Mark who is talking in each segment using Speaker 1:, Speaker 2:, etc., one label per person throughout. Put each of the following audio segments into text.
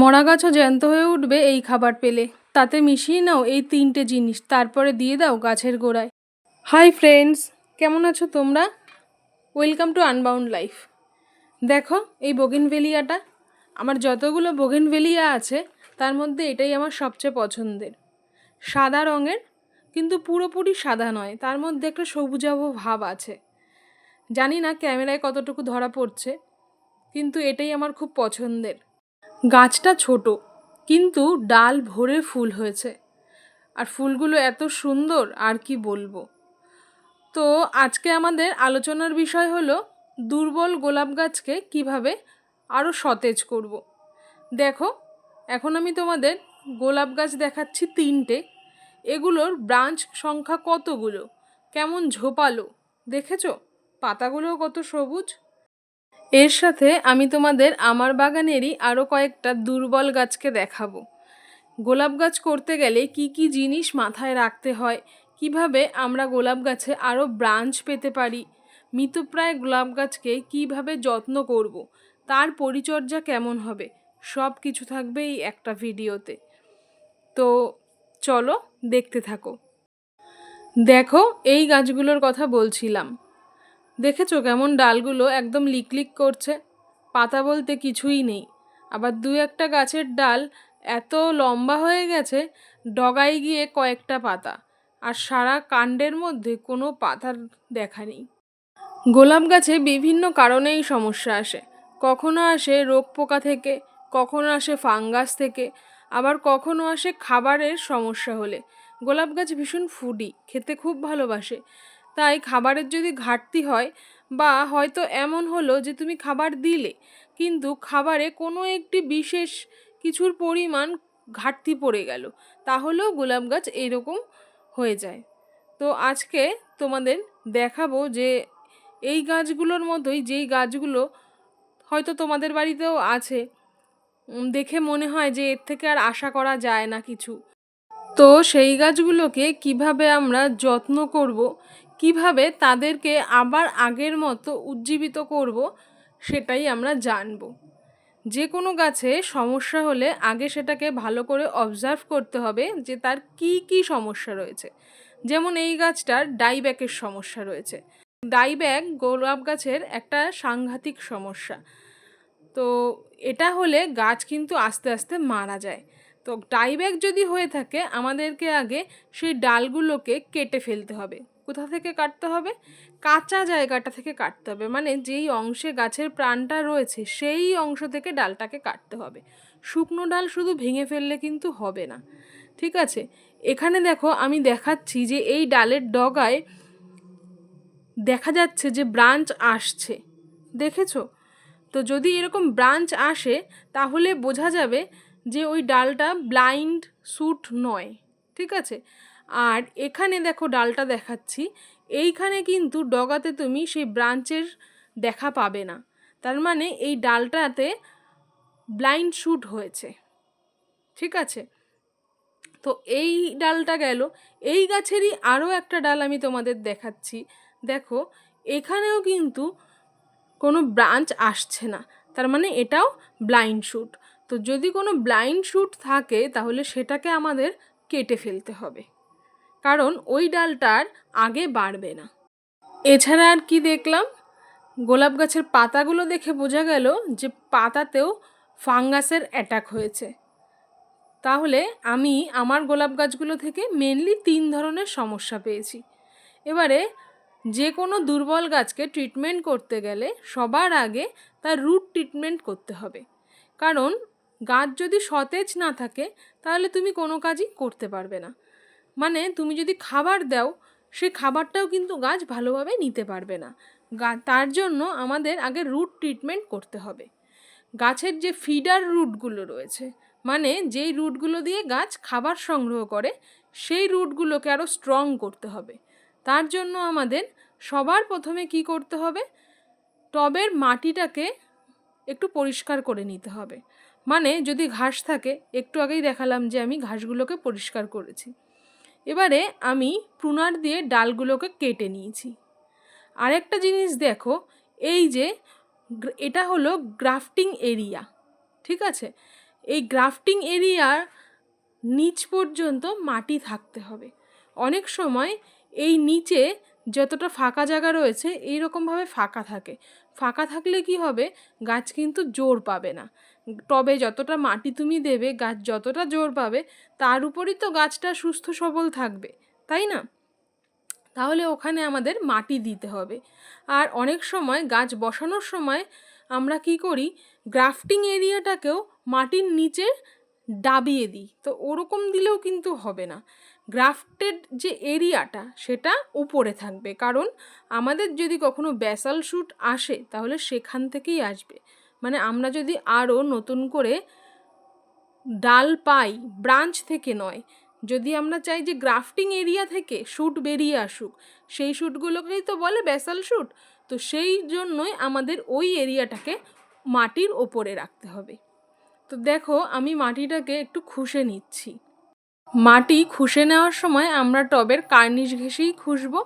Speaker 1: মরা গাছও জ্যান্ত হয়ে উঠবে এই খাবার পেলে। তাতে মিশিয়ে নাও এই তিনটে জিনিস, তারপরে দিয়ে দাও গাছের গোড়ায়। হাই ফ্রেন্ডস, কেমন আছো তোমরা? Welcome to unbound life. দেখো এই বোগেনভেলিয়াটা, আমার যতগুলো বোগেনভেলিয়া আছে, তার মধ্যে এটাই আমার সবচেয়ে পছন্দের। সাদা রঙের, কিন্তু পুরোপুরি সাদা নয়, তার মধ্যে একটা সবুজাভ ভাব আছে। জানি না ক্যামেরায় কতটুকু ধরা পড়ছে, কিন্তু এটাই আমার খুব পছন্দের। গাছটা ছোট, কিন্তু ডাল ভরে ফুল হয়েছে। আর ফুলগুলো এত সুন্দর, আর কি বলব? তো আজকে আমাদের আলোচনার বিষয় হলো, দুর্বল গোলাপ গাছকে কীভাবে আরও সতেজ করব। দেখো, এখন আমি তোমাদের গোলাপ গাছ দেখাচ্ছি তিনটে। এগুলোর ব্রাঞ্চ সংখ্যা কতগুলো? কেমন ঝোপালো? দেখেছ? পাতাগুলোও কত সবুজ এর সাথে আমি তোমাদের আমার বাগানেরই আরও কয়েকটা দুর্বল গাছকে দেখাবো। গোলাপ গাছ করতে গেলে কি কি জিনিস মাথায় রাখতে হয়? কীভাবে আমরা গোলাপ গাছে আরও ব্রাঞ্চ পেতে পারি? মৃতপ্রায় গোলাপ গাছকে কীভাবে যত্ন করব। তার পরিচর্যা কেমন হবে? সব কিছু থাকবে এই একটা ভিডিওতে। তো চলো দেখতে থাকো। দেখো, এই গাছগুলোর কথা বলছিলাম। দেখেছ কেমন ডালগুলো একদম লিকলিক করছে? পাতা বলতে কিছুই নেই। আবার দু একটা গাছের ডাল এত লম্বা হয়ে গেছে, ডগায় গিয়ে কয়েকটা পাতা। আর সারা কাণ্ডের মধ্যে কোনো পাতার দেখা নেই। গোলাপ গাছে বিভিন্ন কারণেই সমস্যা আসে। কখনো আসে রোগ পোকা থেকে, কখনো আসে ফাঙ্গাস থেকে, আবার কখনো আসে খাবারের সমস্যা হলে। গোলাপ গাছ ভীষণ ফুডি খেতে খুব ভালোবাসে। তাই খাবারের যদি ঘাটতি হয় বা হয়তো এমন হলো যে তুমি খাবার দিলে, কিন্তু খাবারে কোনো একটি বিশেষ কিছুর পরিমাণ ঘাটতি পড়ে গেল, তাহলেও গোলাপ গাছ এইরকম হয়ে যায়। তো আজকে তোমাদের দেখাবো যে এই গাছগুলোর মতোই যেই গাছগুলো হয়তো তোমাদের বাড়িতেও আছে দেখে মনে হয় যে এর থেকে আর আশা করা যায় না কিছু। তো সেই গাছগুলোকে কীভাবে আমরা যত্ন করব কীভাবে তাদেরকে আবার আগের মতো উজ্জীবিত করব সেটাই আমরা জানব। যে কোনো গাছে সমস্যা হলে আগে সেটাকে ভালো করে অবজার্ভ করতে হবে যে তার কি কি সমস্যা রয়েছে। যেমন এই গাছটার ডাইব্যাকের সমস্যা রয়েছে। ডাইব্যাক গোলাপ গাছের একটা সাংঘাতিক সমস্যা। তো এটা হলে গাছ কিন্তু আস্তে আস্তে মারা যায়। তো ডাইব্যাক যদি হয়ে থাকে আমাদেরকে আগে সেই ডালগুলোকে কেটে ফেলতে হবে। কোথা থেকে কাটতে হবে? কাঁচা জায়গাটা থেকে কাটতে হবে। মানে যেই অংশে গাছের প্রাণটা রয়েছে, সেই অংশ থেকে ডালটাকে কাটতে হবে। শুকনো ডাল শুধু ভেঙে ফেললে কিন্তু হবে না। ঠিক আছে? এখানে দেখো, আমি দেখাচ্ছি যে এই ডালের ডগায় দেখা যাচ্ছে যে ব্রাঞ্চ আসছে। দেখেছ? তো যদি এরকম ব্রাঞ্চ আসে, তাহলে বোঝা যাবে যে ওই ডালটা ব্লাইন্ড স্যুট নয়। ঠিক আছে? আর এখানে দেখো ডালটা দেখাচ্ছি। এইখানে কিন্তু ডগাতে তুমি সেই ব্রাঞ্চের দেখা পাবে না। তার মানে এই ডালটাতে ব্লাইন্ড শ্যুট হয়েছে। ঠিক আছে? তো এই ডালটা গেল। এই গাছেরই আরও একটা ডাল আমি তোমাদের দেখাচ্ছি। দেখো, এখানেও কিন্তু কোনো ব্রাঞ্চ আসছে না। তার মানে এটাও ব্লাইন্ড শ্যুট তো যদি কোনো ব্লাইন্ড শ্যুট থাকে, তাহলে সেটাকে আমাদের কেটে ফেলতে হবে। কারণ ওই ডালটার আগে বাড়বে না। এছাড়া আর কি দেখলাম? গোলাপ গাছের পাতাগুলো দেখে বোঝা গেল যে পাতাতেও ফাঙ্গাসের অ্যাটাক হয়েছে। তাহলে আমি আমার গোলাপ গাছগুলো থেকে মেনলি তিন ধরনের সমস্যা পেয়েছি। এবারে যে কোনো দুর্বল গাছকে ট্রিটমেন্ট করতে গেলে সবার আগে তার রুট ট্রিটমেন্ট করতে হবে। কারণ গাছ যদি সতেজ না থাকে, তাহলে তুমি কোনো কাজই করতে পারবে না। মানে তুমি যদি খাবার দাও, সে খাবারটাও কিন্তু গাছ ভালোভাবে নিতে পারবে না। গা, তার জন্য আমাদের আগে রুট ট্রিটমেন্ট করতে হবে। গাছের যে ফিডার রুটগুলো রয়েছে মানে যেই রুটগুলো দিয়ে গাছ খাবার সংগ্রহ করে, সেই রুটগুলোকে আরও স্ট্রং করতে হবে। তার জন্য আমাদের সবার প্রথমে কি করতে হবে? টবের মাটিটাকে একটু পরিষ্কার করে নিতে হবে। মানে যদি ঘাস থাকে, একটু আগেই দেখালাম যে আমি ঘাসগুলোকে পরিষ্কার করেছি। এবারে আমি প্রুনার দিয়ে ডালগুলোকে কেটে নিয়েছি। আরেকটা জিনিস দেখো, এই যে এটা হলো গ্রাফটিং এরিয়া, ঠিক আছে? এই গ্রাফটিং এরিয়ার নিচ পর্যন্ত মাটি থাকতে হবে। অনেক সময় এই নিচে যতটা ফাঁকা জায়গা রয়েছে এই রকমভাবে ফাঁকা থাকে। ফাঁকা থাকলে কি হবে? গাছ কিন্তু জোর পাবে না। টবে যতটা মাটি তুমি দেবে, গাছ যতটা জোর পাবে, তার উপরই তো গাছটা সুস্থ সবল থাকবে, তাই না? তাহলে ওখানে আমাদের মাটি দিতে হবে। আর অনেক সময় গাছ বসানোর সময় আমরা কি করি, গ্রাফটিং এরিয়াটাকেও মাটির নিচে ডাবিয়ে দিই। তো ওরকম দিলেও কিন্তু হবে না। গ্রাফটেড যে এরিয়াটা, সেটা উপরে থাকবে। কারণ আমাদের যদি কখনো ব্যাসাল শ্যুট আসে, তাহলে সেখান থেকেই আসবে। মানে আমরা যদি আরও নতুন করে ডাল পাই, ব্রাঞ্চ থেকে নয়, যদি আমরা চাই যে গ্রাফটিং এরিয়া থেকে শ্যুট বেরিয়ে আসুক, সেই শ্যুটগুলোকেই তো বলে ব্যাসাল শ্যুট, তো সেই জন্যই আমাদের ওই এরিয়াটাকে মাটির ওপরে রাখতে হবে। তো দেখো, আমি মাটিটাকে একটু খুশে নিচ্ছি। মাটি খুশে নেওয়ার সময় আমরা টবের কার্নিশ ঘেঁষেই খুশবো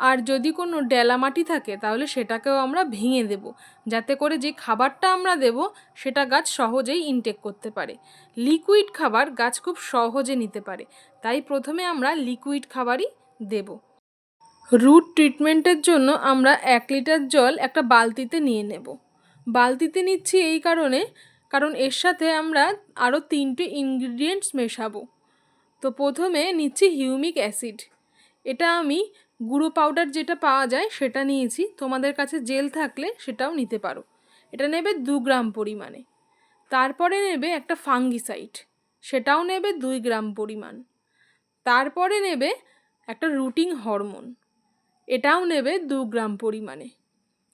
Speaker 1: আর যদি কোনো ডেলা মাটি থাকে, তাহলে সেটাকেও আমরা ভেঙে দেব। যাতে করে যে খাবারটা আমরা দেব, সেটা গাছ সহজেই ইনটেক করতে পারে। লিকুইড খাবার গাছ খুব সহজে নিতে পারে। তাই প্রথমে আমরা লিকুইড খাবারই দেব। রুট ট্রিটমেন্টের জন্য আমরা এক লিটার জল একটা বালতিতে নিয়ে নেব। বালতিতে নিচ্ছি এই কারণে, কারণ এর সাথে আমরা আরও তিনটে ইনগ্রিডিয়েন্টস মেশাবো। তো প্রথমে নিচ্ছি হিউমিক অ্যাসিড এটা আমি গুঁড়ো পাউডার যেটা পাওয়া যায় সেটা নিয়েছি। তোমাদের কাছে জেল থাকলে সেটাও নিতে পারো। এটা নেবে দু গ্রাম পরিমাণে। তারপরে নেবে একটা ফাঙ্গিসাইড। সেটাও নেবে দুই গ্রাম পরিমাণ। তারপরে নেবে একটা রুটিং হরমোন। এটাও নেবে দু গ্রাম পরিমাণে।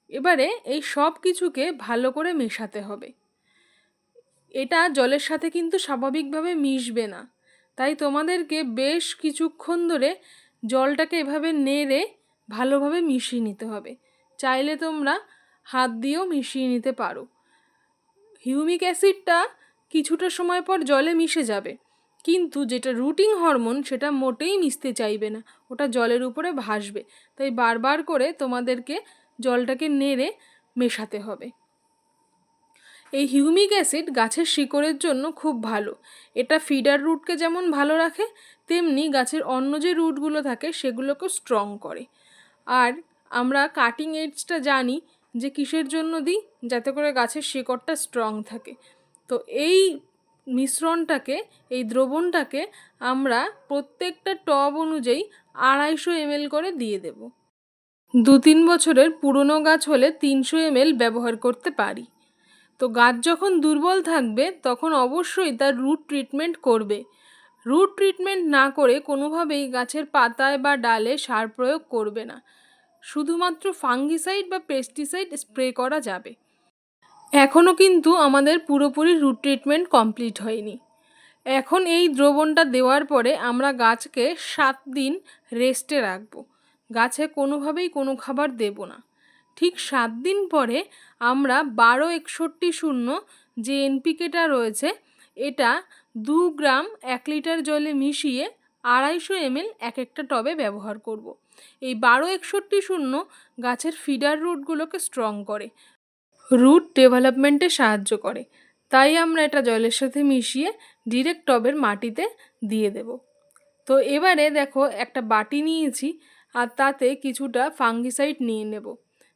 Speaker 1: এবারে এই সব কিছুকে ভালো করে মেশাতে হবে। এটা জলের সাথে কিন্তু স্বাভাবিকভাবে মিশবে না। তাই তোমাদেরকে বেশ কিছুক্ষণ ধরে জলটাকে এভাবে নেড়ে ভালোভাবে মিশিয়ে নিতে হবে। চাইলে তোমরা হাত দিয়েও মিশিয়ে নিতে পারো। হিউমিক অ্যাসিডটা কিছুটা সময় পর জলে মিশে যাবে। কিন্তু যেটা রুটিং হরমোন সেটা মোটেই মিশতে চাইবে না। ওটা জলের উপরে ভাসবে। তাই বারবার করে তোমাদেরকে জলটাকে নেড়ে মেশাতে হবে। এই হিউমিক অ্যাসিড গাছের শিকড়ের জন্য খুব ভালো। এটা ফিডার রুটকে যেমন ভালো রাখে তেমনি গাছের অন্য যে রুটগুলো থাকে সেগুলোকেও স্ট্রং করে। আর আমরা কাটিং এডসটা জানি যে কিসের জন্য দিই, যাতে করে গাছের শিকড়টা স্ট্রং থাকে। তো এই মিশ্রণটাকে, এই দ্রবণটাকে আমরা প্রত্যেকটা টব অনুযায়ী আড়াইশো এমএল করে দিয়ে দেব। দু তিন বছরের পুরনো গাছ হলে তিনশো এমএল ব্যবহার করতে পারি। তো গাছ যখন দুর্বল থাকবে, তখন অবশ্যই তার রুট ট্রিটমেন্ট করবে। রুট ট্রিটমেন্ট না করে কোনোভাবেই গাছের পাতায় বা ডালে সার প্রয়োগ করবে না। শুধুমাত্র ফাঙ্গিসাইড বা পেস্টিসাইড স্প্রে করা যাবে। এখনও কিন্তু আমাদের পুরোপুরি রুট ট্রিটমেন্ট কমপ্লিট হয়নি। এখন এই দ্রবণটা দেওয়ার পরে আমরা গাছকে সাত দিন রেস্টে রাখব। গাছে কোনোভাবেই কোনো খাবার দেব না। ঠিক সাত দিন পরে আমরা বারো একষট্টি শূন্য যে এনপিকেটা রয়েছে এটা দু গ্রাম এক লিটার জলে মিশিয়ে আড়াইশো এমএল এক একটা টবে ব্যবহার করব। এই বারো একষট্টি শূন্য গাছের ফিডার রুটগুলোকে স্ট্রং করে। রুট ডেভেলপমেন্টে সাহায্য করে। তাই আমরা এটা জলের সাথে মিশিয়ে ডিরেক্ট টবের মাটিতে দিয়ে দেব। তো এবারে দেখো একটা বাটি নিয়েছি আর তাতে কিছুটা ফাঙ্গিসাইড নিয়ে নেব।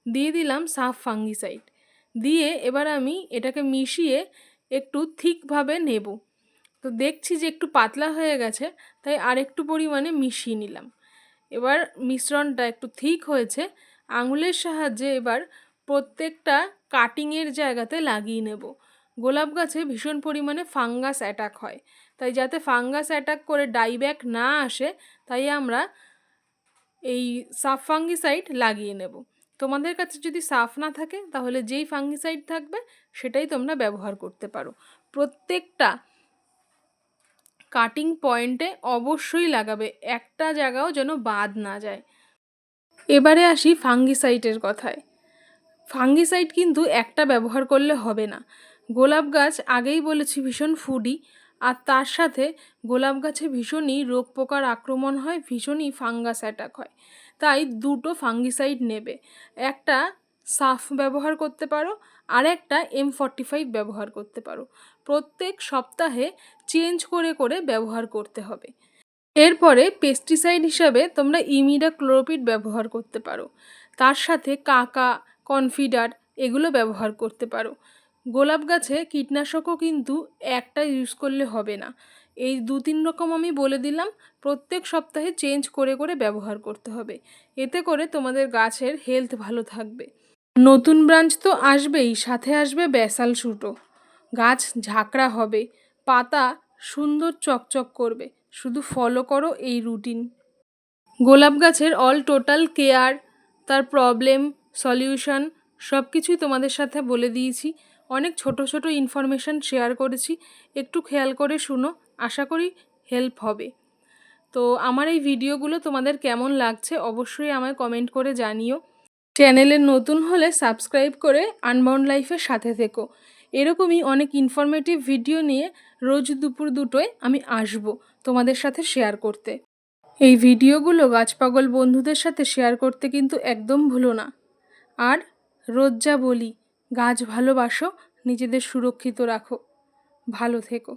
Speaker 1: দিয়ে দিলাম সাফ ফাঙ্গিসাইড দিয়ে এবার আমি এটাকে মিশিয়ে একটু থিকভাবে নেব। তো দেখছি যে একটু পাতলা হয়ে গেছে, তাই আর একটু পরিমাণে মিশিয়ে নিলাম। এবার মিশ্রণটা একটু থিক হয়েছে, আঙুলের সাহায্যে এবার প্রত্যেকটা কাটিংয়ের জায়গাতে লাগিয়ে নেব। গোলাপ গাছে ভীষণ পরিমাণে ফাঙ্গাস অ্যাটাক হয়, তাই যাতে ফাঙ্গাস অ্যাটাক করে ডাইব্যাক না আসে, তাই আমরা এই সাফ ফাঙ্গিসাইড লাগিয়ে নেব। তোমাদের কাছে যদি সাফ না থাকে, তাহলে যেই ফাঙ্গিসাইড থাকবে সেটাই তোমরা ব্যবহার করতে পারো। প্রত্যেকটা কাটিং পয়েন্টে অবশ্যই লাগাবে, একটা জায়গাও যেন বাদ না যায়। এবারে আসি ফাঙ্গিসাইটের কথায়। ফাঙ্গিসাইড কিন্তু একটা ব্যবহার করলে হবে না। গোলাপ গাছ আগেই বলেছি ভীষণ ফুডি আর তার সাথে গোলাপ গাছে ভীষণই রোগ পোকার আক্রমণ হয়, ভীষণই ফাঙ্গাস অ্যাটাক হয়। তাই দুটো ফাঙ্গিসাইড নেবে। একটা সাফ ব্যবহার করতে পারো আর একটা এম ফর্টি ফাইভ ব্যবহার করতে পারো। প্রত্যেক সপ্তাহে চেঞ্জ করে করে ব্যবহার করতে হবে। এরপরে পেস্টিসাইড হিসাবে তোমরা ইমিডা ক্লোরোপিড ব্যবহার করতে পারো। তার সাথে কাকা কনফিডার এগুলো ব্যবহার করতে পারো। গোলাপ গাছে কীটনাশকও কিন্তু একটা ইউজ করলে হবে না। এই দু তিন রকম আমি বলে দিলাম, প্রত্যেক সপ্তাহে চেঞ্জ করে করে ব্যবহার করতে হবে। এতে করে তোমাদের গাছের হেলথ ভালো থাকবে। নতুন ব্রাঞ্চ তো আসবেই, সাথে আসবে ব্যাসাল শুটো গাছ ঝাঁকড়া হবে, পাতা সুন্দর চকচক করবে, শুধু ফলো করো এই রুটিন গোলাপ গাছের অল টোটাল কেয়ার তার প্রবলেম সলিউশন সব কিছুই তোমাদের সাথে বলে দিয়েছি। অনেক ছোট ছোট ইনফরমেশান শেয়ার করেছি, একটু খেয়াল করে শুনো, আশা করি হেল্প হবে। তো আমার এই ভিডিওগুলো তোমাদের কেমন লাগছে অবশ্যই আমায় কমেন্ট করে জানিও। চ্যানেলে নতুন হলে সাবস্ক্রাইব করে আনবাউন্ড লাইফের সাথে থেকো। এরকমই অনেক ইনফরমেটিভ ভিডিও নিয়ে রোজ দুপুর দুটোয় আমি আসব তোমাদের সাথে শেয়ার করতে। এই ভিডিওগুলো গাছপাগল বন্ধুদের সাথে শেয়ার করতে কিন্তু একদম ভুলো না। আর রোজ যা বলি, গাছ ভালোবাসো, নিজেদের সুরক্ষিত রাখো। ভালো থেকো।